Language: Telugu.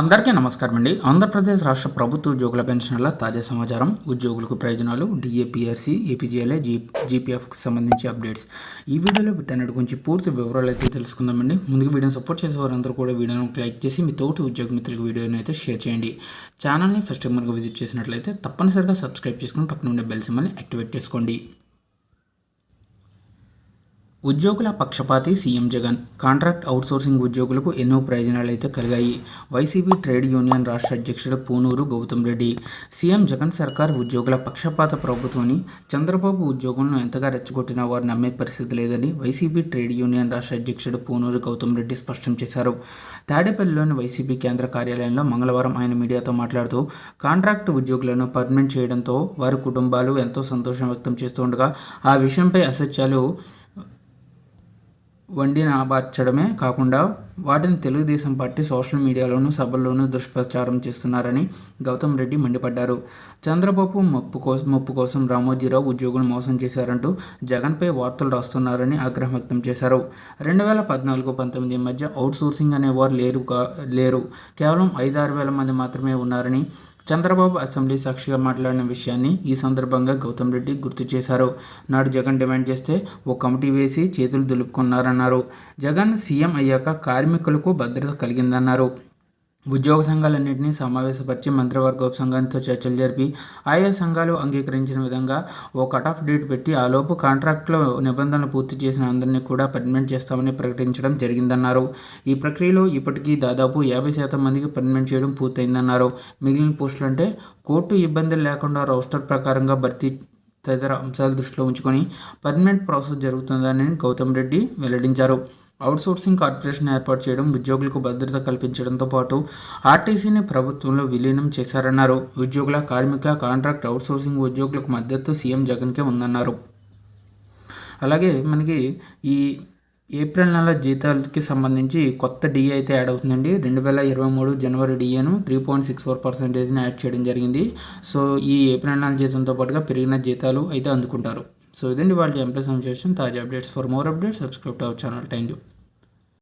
అందరికీ నమస్కారం అండి. ఆంధ్రప్రదేశ్ రాష్ట్ర ప్రభుత్వ ఉద్యోగుల పెన్షన్ల తాజా సమాచారం. ఉద్యోగులకు ప్రయోజనాలు డిఏపిఆర్సీ ఏపీజీఎల్ఏ జీ జీపీఎఫ్కి సంబంధించి అప్డేట్స్. ఈ వీడియోలో వీటన్నిటి గురించి పూర్తి వివరాలు అయితే తెలుసుకుందామండి. ముందుగా వీడియోని సపోర్ట్ చేసే వారందరూ కూడా వీడియోను లైక్ చేసి మీ తోటి ఉద్యోగ మిత్రులకు వీడియోని అయితే షేర్ చేయండి. ఛానల్ని ఫస్ట్ మనకు విజిట్ చేసినట్లయితే తప్పనిసరిగా సబ్స్క్రైబ్ చేసుకుని పక్కన ఉండే బెల్ సిమ్మల్ని యాక్టివేట్ చేసుకోండి. ఉద్యోగుల పక్షపాతి సీఎం జగన్. కాంట్రాక్ట్ అవుట్సోర్సింగ్ ఉద్యోగులకు ఎన్నో ప్రయోజనాలు అయితే కలిగాయి. వైసీపీ ట్రేడ్ యూనియన్ రాష్ట్ర అధ్యక్షుడు పూనూరు గౌతమ్ రెడ్డి. సీఎం జగన్ సర్కార్ ఉద్యోగుల పక్షపాత ప్రభుత్వాన్ని చంద్రబాబు ఉద్యోగులను ఎంతగా రెచ్చగొట్టినా వారు నమ్మే పరిస్థితి లేదని వైసీపీ ట్రేడ్ యూనియన్ రాష్ట్ర అధ్యక్షుడు పూనూరు గౌతమ్ రెడ్డి స్పష్టం చేశారు. తాడేపల్లిలోని వైసీపీ కేంద్ర కార్యాలయంలో మంగళవారం ఆయన మీడియాతో మాట్లాడుతూ కాంట్రాక్ట్ ఉద్యోగులను పర్మనెంట్ చేయడంతో వారి కుటుంబాలు ఎంతో సంతోషం వ్యక్తం చేస్తుండగా ఆ విషయంపై అసత్యాలు వండిన ఆబార్చడమే కాకుండా వాటిని తెలుగుదేశం పార్టీ సోషల్ మీడియాలోనూ సభల్లోనూ దుష్ప్రచారం చేస్తున్నారని గౌతమ్ రెడ్డి మండిపడ్డారు. చంద్రబాబు మొప్పు కోసం మొప్పు కోసం రామోజీరావు ఉద్యోగులు మోసం చేశారంటూ జగన్పై వార్తలు రాస్తున్నారని ఆగ్రహం వ్యక్తం చేశారు. రెండు వేల పద్నాలుగు పంతొమ్మిది మధ్య అవుట్ సోర్సింగ్ అనేవారు లేరు లేరు. కేవలం ఐదు ఆరు వేల మంది మాత్రమే ఉన్నారని చంద్రబాబు అసెంబ్లీ సాక్షిగా మాట్లాడిన విషయాన్ని ఈ సందర్భంగా గౌతమ్ రెడ్డి గుర్తు చేశారు. నాడు జగన్ డిమాండ్ చేస్తే ఓ కమిటీ వేసి చేతులు దులుపుకున్నారన్నారు. జగన్ సీఎం అయ్యాక కార్మికులకు భద్రత కలిగిందన్నారు. ఉద్యోగ సంఘాలన్నింటినీ సమావేశపరిచి మంత్రివర్గ ఉపసంఘంతో చర్చలు జరిపి ఆయా సంఘాలు అంగీకరించిన విధంగా ఓ కట్ ఆఫ్ డేట్ పెట్టి ఆలోపు కాంట్రాక్ట్లో నిబంధనలు పూర్తి చేసిన అందరినీ కూడా పర్మినెంట్ చేస్తామని ప్రకటించడం జరిగిందన్నారు. ఈ ప్రక్రియలో ఇప్పటికీ దాదాపు యాభై శాతం మందికి పర్మినెంట్ చేయడం పూర్తయిందన్నారు. మిగిలిన పోస్టులు అంటే కోర్టు ఇబ్బందులు లేకుండా రోస్టర్ ప్రకారంగా భర్తీ తదితర అంశాలు దృష్టిలో ఉంచుకొని పర్మనెంట్ ప్రాసెస్ జరుగుతుందని గౌతమ్ రెడ్డి వెల్లడించారు. అవుట్సోర్సింగ్ కార్పొరేషన్ ఏర్పాటు చేయడం ఉద్యోగులకు భద్రత కల్పించడంతో పాటు ఆర్టీసీని ప్రభుత్వంలో విలీనం చేశారన్నారు. ఉద్యోగుల కార్మికుల కాంట్రాక్ట్ అవుట్సోర్సింగ్ ఉద్యోగులకు మద్దతు సీఎం జగన్కే ఉందన్నారు. అలాగే మనకి ఈ ఏప్రిల్ నెల జీతాలకి సంబంధించి కొత్త డిఏ అయితే యాడ్ అవుతుందండి. రెండు వేల ఇరవై మూడు జనవరి డిఏను త్రీ పాయింట్ సిక్స్ ఫోర్ పర్సెంటేజ్ని యాడ్ చేయడం జరిగింది. సో ఈ ఏప్రిల్ నెల జీతంతో పాటుగా పెరిగిన జీతాలు అయితే అందుకుంటారు. సో ఇదండి వాళ్ళ ఎంప్లాయ్ సంశేషన్ తాజా updates. For more updates subscribe our channel. Thank you